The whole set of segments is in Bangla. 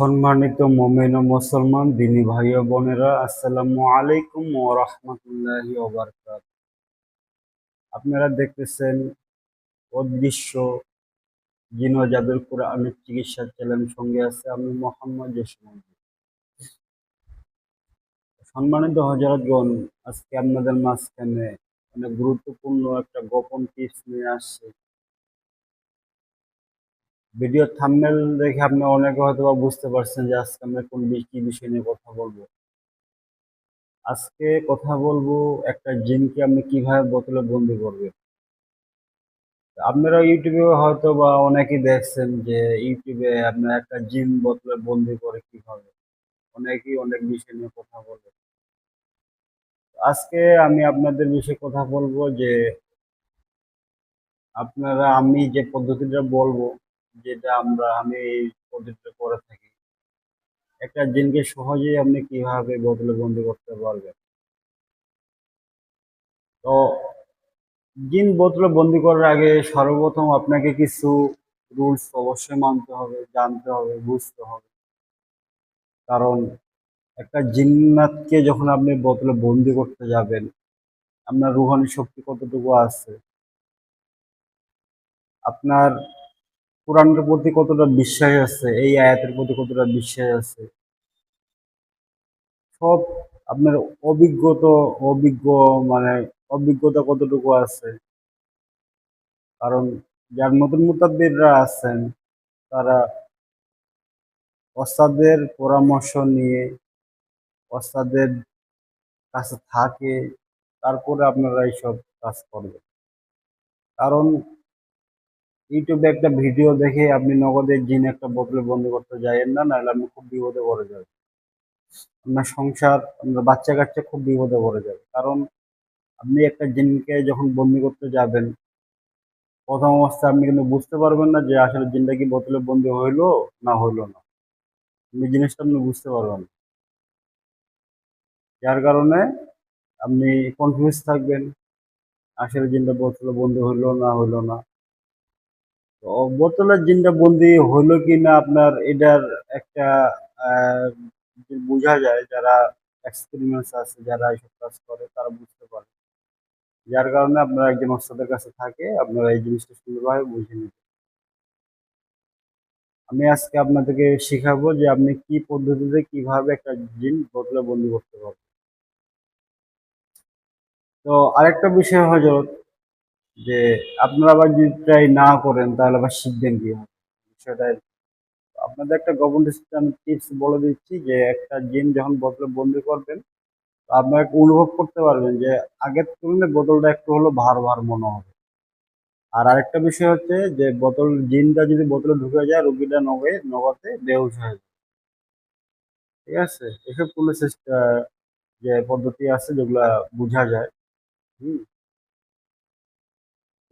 সম্মানিত মোমেন ও মুসলমান, দিনী ভাই ও বোনেরা, আসসালামু আলাইকুম ও রহমতুল্লাহি আপনারা দেখতেছেন অদৃশ্য জিন জাদুর কোরআনের চিকিৎসা চ্যানেল সঙ্গে আছে আমি মোহাম্মদ জসিম সম্মানিত হজরতগণ আজকে আপনাদের মাঝখানে অনেক গুরুত্বপূর্ণ একটা গোপন টিপস নিয়ে আসছে। ভিডিও থাম্বনেল দেখে আপনি অনেকে হয়তো বুঝতে পারছেন যে আজকে আমরা কোন কি বিষয় নিয়ে কথা বলব। আজকে কথা বলব একটা জিনকে আপনি কীভাবে বোতলে বন্দি করবেন। আপনারা ইউটিউবে হয়তো বা অনেকেই দেখছেন যে ইউটিউবে আপনার একটা জিন বোতলে বন্দি করে কীভাবে। অনেকেই অনেক বিষয় নিয়ে কথা বলে। আজকে আমি আপনাদের বিষয়ে কথা বলব যে আপনারা আমি যে পদ্ধতিটা বলব যেটা আমরা, আমি এই পদ্ধতিটা করে থাকি। একটা জিনকে সহজেই আপনি কীভাবে বোতলে বন্দি করতে পারবেন? তো জিন বোতলে বন্দি করার আগে সর্বপ্রথম আপনাকে কিছু রুলস অবশ্যই মানতে হবে, জানতে হবে, বুঝতে হবে। কারণ একটা জিন্নাতকে যখন আপনি বোতলে বন্দি করতে যাবেন, আপনার রুহানি শক্তি কতটুকু আছে? আপনার কোরআনের প্রতি কতটা বিশ্বাস আছে, এই আয়াতের প্রতি কতটা বিশ্বাস আছে? সব আপনার অভিজ্ঞতা, অভিজ্ঞ মানে অভিজ্ঞতা কতটুকু আছে? কারণ যার নতুন মুতাব্বিররা আছেন, তারা ওস্তাদের পরামর্শ নিয়ে ওস্তাদের কাছে থাকে, তারপরে আপনারা এইসব কাজ করবেন। কারণ ইউটিউবে একটা ভিডিও দেখে আপনি নগদে জিন একটা বোতলে বন্দি করতে যাইয়েন না, নাহলে আপনি খুব বিপদে পড়ে যাবেন। আপনার সংসার, আপনার বাচ্চা কাচ্চা খুব বিপদে পড়ে যাবে। কারণ আপনি একটা জিনকে যখন বন্দি করতে যাবেন, প্রথম অবস্থায় আপনি কিন্তু বুঝতে পারবেন না যে আসলে জিনটা কি বোতলে বন্দি হইল না হইল না। আপনি জিনিসটা আপনি বুঝতে পারবেন না। যার কারণে আপনি কনফিউজ থাকবেন, আসলে জিনটা বোতলে বন্দি হইল না হইল না। বোতলের জিনটা বন্দি হইল কি না আপনার এটার একটা বোঝা যায় যারা এক্সপেরিমেন্স আছে, যারা এইসব কাজ করে, তারা বুঝতে পারে। যার কারণে আপনারা একজন ওস্তাদের কাছে থাকে, আপনারা এই জিনিসটা সুন্দরভাবে বুঝে নিতে আমি আজকে আপনাদেরকে শেখাবো যে আপনি কি পদ্ধতিতে কীভাবে একটা জিন বোতলে বন্দি করতে পারবেন। তো আরেকটা বিষয় হজরত যে আপনারা আবার যদি ট্রাই না করেন, তাহলে আবার শিখবেন কি? বিষয়টা আপনাদের একটা গোপন আমি টিপস বলে দিচ্ছি যে, একটা জিন যখন বোতলে বন্দি করবেন আপনারা অনুভব করতে পারবেন যে, আগের তুলনায় বোতলটা একটু হলো ভার ভার মনে হবে। আর আরেকটা বিষয় হচ্ছে যে বোতল জিনটা যদি বোতলে ঢুকে যায়, রুগীটা নগে নগাতে বেহুশ হয়ে যায়। ঠিক আছে? এসব কোনো যে পদ্ধতি আছে যেগুলা বোঝা যায়। হুম?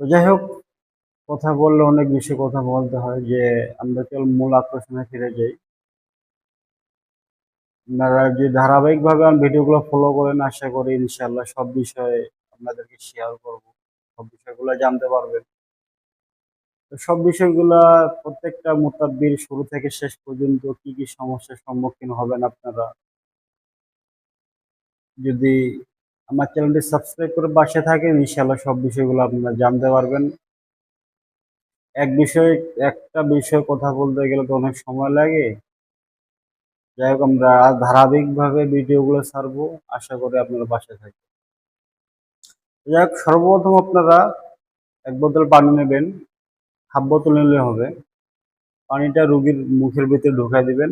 তো যাই হোক, কথা বললে অনেক বিষয়ে কথা বলতে হয় যে, আমরা কেবল মূল আকর্ষণে ফিরে যাই। আপনারা যে ধারাবাহিকভাবে আমার ভিডিওগুলো ফলো করেন, আশা করি ইনশাল্লাহ সব বিষয়ে আপনাদেরকে শেয়ার করব। সব বিষয়গুলো জানতে পারবেন। তো সব বিষয়গুলা প্রত্যেকটা মোতাব্বির শুরু থেকে শেষ পর্যন্ত কি কি সমস্যার সম্মুখীন হবেন আপনারা? যদি আমার চ্যানেলটি সাবস্ক্রাইব করে পাশে থাকেন। ইনশাল্লাহ সব বিষয়গুলো আপনারা জানতে পারবেন। এক বিষয়ে, একটা বিষয়ে কথা বলতে গেলে তো অনেক সময় লাগে। যাই হোক, আমরা ধারাবাহিকভাবে ভিডিওগুলো ছাড়বো। আশা করি আপনারা পাশে থাকবেন। যাই হোক, সর্বপ্রথম আপনারা এক বোতল পানি নেবেন। হাফ বোতল নিলে হবে। পানিটা রুগীর মুখের ভিতরে ঢুকাই দিবেন।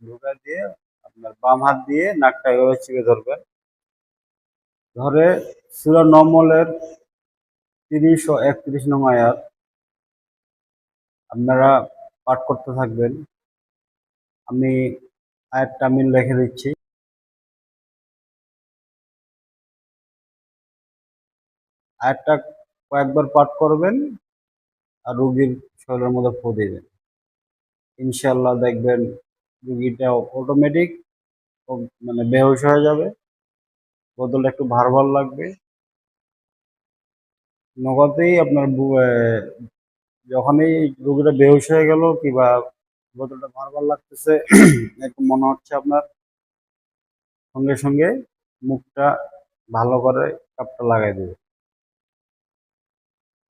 ঢুকাই দিয়ে আপনার বাম হাত দিয়ে নাকটা এভাবে চিপে ধরবেন। ধরে সুরা নমলের তিরিশ ও একত্রিশ নং আয়াত। আপনারা পাঠ করতে থাকবেন। আমি আয়াতটা আমি লিখে দিচ্ছি। আয়াতটা কয়েকবার পাঠ করবেন আর রুগীর শরীরের মধ্যে ফু দিবেন। ইনশাল্লাহ দেখবেন রুগীটা অটোমেটিক মানে বেহুশ হয়ে যাবে। বোতলটা একটু ভার ভার লাগবে। নগদেই আপনার যখনই রুগীটা বেহুশ হয়ে গেল কিংবা বোতলটা বারবার লাগতেছে এরকম মনে হচ্ছে আপনার সঙ্গে সঙ্গে মুখটা ভালো করে কাপটা লাগাই দেবে।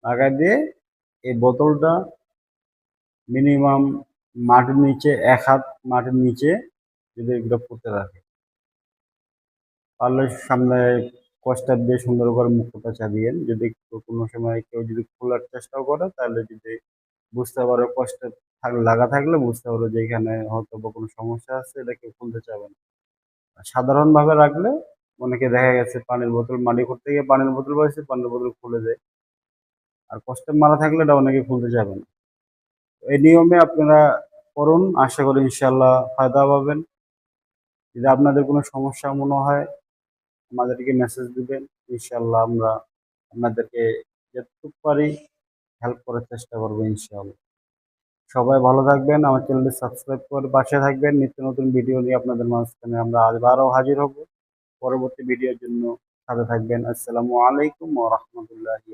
লাগাই দিয়ে এই বোতলটা মিনিমাম মাটির নিচে, এক হাত মাটির নিচে যদি এগুলো পুঁতে রাখে পারলে সামনে কষ্টার দিয়ে সুন্দর করে মুখটা চাবিয়েন যদি কোনো সময় কেউ যদি খোলার চেষ্টাও করে, তাহলে যদি বুঝতে পারো কষ্ট লাগা থাকলে বুঝতে পারো যে এখানে হয়তো বা কোনো সমস্যা আছে, এটা কেউ খুলতে চাবে না। সাধারণভাবে রাখলে অনেকে দেখা গেছে পানির বোতল মাটি করতে গিয়ে পানির বোতল বসে, পানির বোতল খুলে যায় আর কষ্টের মারা থাকলে এটা অনেকে খুলতে যাবে না। এই নিয়মে আপনারা করুন। আশা করি ইনশাল্লাহ ফায়দা পাবেন। যদি আপনাদের কোনো সমস্যা মনে হয় আমাদেরকে মেসেজ দিবেন ইনশাল্লাহ আমরা আপনাদেরকে যতটুকু পারি হেল্প করার চেষ্টা করব ইনশাল্লাহ সবাই ভালো থাকবেন, আমার চ্যানেলটি সাবস্ক্রাইব করে পাশে থাকবেন। নিত্য নতুন ভিডিও নিয়ে আপনাদের মাঝখানে আমরা আবারও হাজির হব। পরবর্তী ভিডিওর জন্য সাথে থাকবেন। আসসালামু আলাইকুম ও রাহমাতুল্লাহি